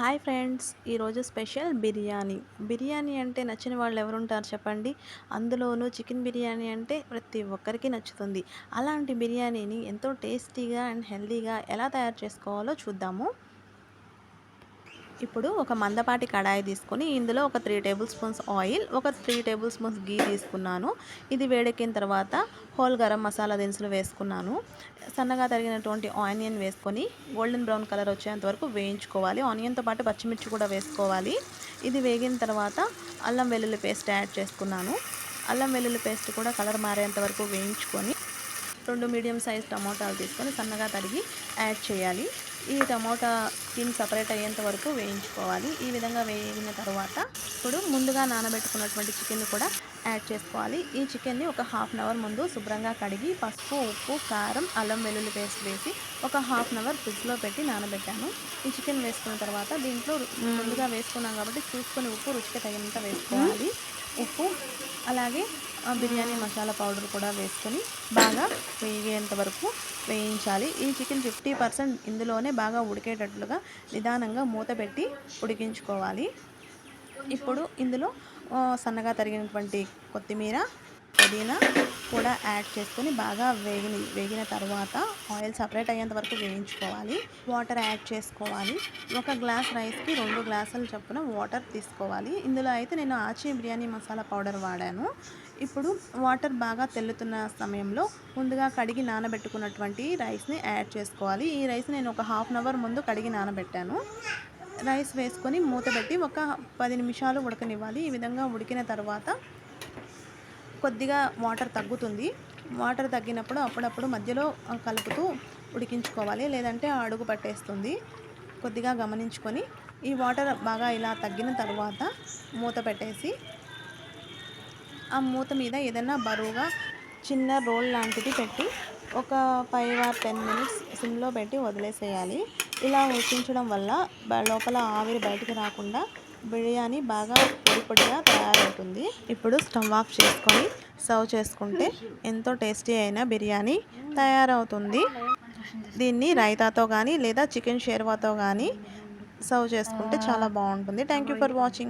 Hi friends ఈరోజు special biryani. Biryani అంటే నచ్చిన వాళ్ళు ఎవరుంటారు చెప్పండి? అందులోనూ చికెన్ బిర్యానీ అంటే ప్రతి ఒక్కరికి నచ్చుతుంది. అలాంటి బిర్యానీని ఎంతో టేస్టీగా అండ్ హెల్తీగా ఎలా తయారు చేసుకోవాలో చూద్దాము. ఇప్పుడు ఒక మందపాటి కడాయి తీసుకొని ఇందులో ఒక త్రీ టేబుల్ స్పూన్స్ ఆయిల్ ఒక త్రీ టేబుల్ స్పూన్స్ గీ తీసుకున్నాను. ఇది వేడెక్కిన తర్వాత హోల్ గరం మసాలా దినుసులు వేసుకున్నాను. సన్నగా తరిగినటువంటి ఆనియన్ వేసుకొని గోల్డెన్ బ్రౌన్ కలర్ వచ్చేంత వరకు వేయించుకోవాలి. ఆనియన్తో పాటు పచ్చిమిర్చి కూడా వేసుకోవాలి. ఇది వేగిన తర్వాత అల్లం వెల్లుల్లి పేస్ట్ యాడ్ చేసుకున్నాను. అల్లం వెల్లుల్లి పేస్ట్ కూడా కలర్ మారేంత వరకు వేయించుకొని రెండు మీడియం సైజ్ టమోటాలు తీసుకొని సన్నగా తరిగి యాడ్ చేయాలి. ఈ టమోటా స్కిన్ సపరేట్ అయ్యేంత వరకు వేయించుకోవాలి. ఈ విధంగా వేగిన తర్వాత ఇప్పుడు ముందుగా నానబెట్టుకున్నటువంటి చికెన్ కూడా యాడ్ చేసుకోవాలి. ఈ చికెన్ని ఒక హాఫ్ అన్ అవర్ ముందు శుభ్రంగా కడిగి పసుపు ఉప్పు కారం అల్లం వెల్లుల్లి పేస్ట్ వేసి ఒక హాఫ్ అన్ అవర్ ఫ్రిడ్జ్లో పెట్టి నానబెట్టాను. ఈ చికెన్ వేసుకున్న తర్వాత దీంట్లో ముందుగా వేసుకున్నాం కాబట్టి చూసుకొని ఉప్పు రుచికి తగినంత వేసుకోవాలి. ఉప్పు అలాగే బిర్యానీ మసాలా పౌడర్ కూడా వేసుకొని బాగా వేగేంత వరకు వేయించాలి. ఈ చికెన్ ఫిఫ్టీ పర్సెంట్ ఇందులోనే బాగా ఉడికేటట్లుగా నిదానంగా మూత పెట్టి ఉడికించుకోవాలి. ఇప్పుడు ఇందులో సన్నగా తరిగినటువంటి కొత్తిమీర పుదీనా కూడా యాడ్ చేసుకొని బాగా వేగిన వేగిన తర్వాత ఆయిల్ సపరేట్ అయ్యేంత వరకు వేయించుకోవాలి. వాటర్ యాడ్ చేసుకోవాలి. ఒక గ్లాస్ రైస్కి రెండు గ్లాసులు చొప్పున వాటర్ తీసుకోవాలి. ఇందులో అయితే నేను ఆచి బిర్యానీ మసాలా పౌడర్ వాడాను. ఇప్పుడు వాటర్ బాగా తెల్లుతున్న సమయంలో ముందుగా కడిగి నానబెట్టుకున్నటువంటి రైస్ని యాడ్ చేసుకోవాలి. ఈ రైస్ నేను ఒక హాఫ్ అన్ అవర్ ముందు కడిగి నానబెట్టాను. రైస్ వేసుకొని మూత పెట్టి ఒక పది నిమిషాలు ఉడకనివ్వాలి. ఈ విధంగా ఉడికిన తర్వాత కొద్దిగా వాటర్ తగ్గుతుంది. వాటర్ తగ్గినప్పుడు అప్పుడప్పుడు మధ్యలో కలుపుతూ ఉడికించుకోవాలి. లేదంటే అడుగు పట్టేస్తుంది. కొద్దిగా గమనించుకొని ఈ వాటర్ బాగా ఇలా తగ్గిన తర్వాత మూత పెట్టేసి ఆ మూత మీద ఏదైనా బరువుగా చిన్న రోల్ లాంటిది పెట్టి ఒక ఫైవ్ ఆర్ టెన్ మినిట్స్ సిమ్లో పెట్టి వదిలేసేయాలి. ఇలా ఉడికించడం వల్ల లోపల ఆవిరి బయటికి రాకుండా బిర్యానీ బాగా పొడి పొడిగా తయారవుతుంది. ఇప్పుడు స్టవ్ ఆఫ్ చేసుకొని సర్వ్ చేసుకుంటే ఎంతో టేస్టీ అయిన బిర్యానీ తయారవుతుంది. దీన్ని రైతాతో కానీ లేదా చికెన్ షేర్వాతో కానీ సర్వ్ చేసుకుంటే చాలా బాగుంటుంది. Thank you for watching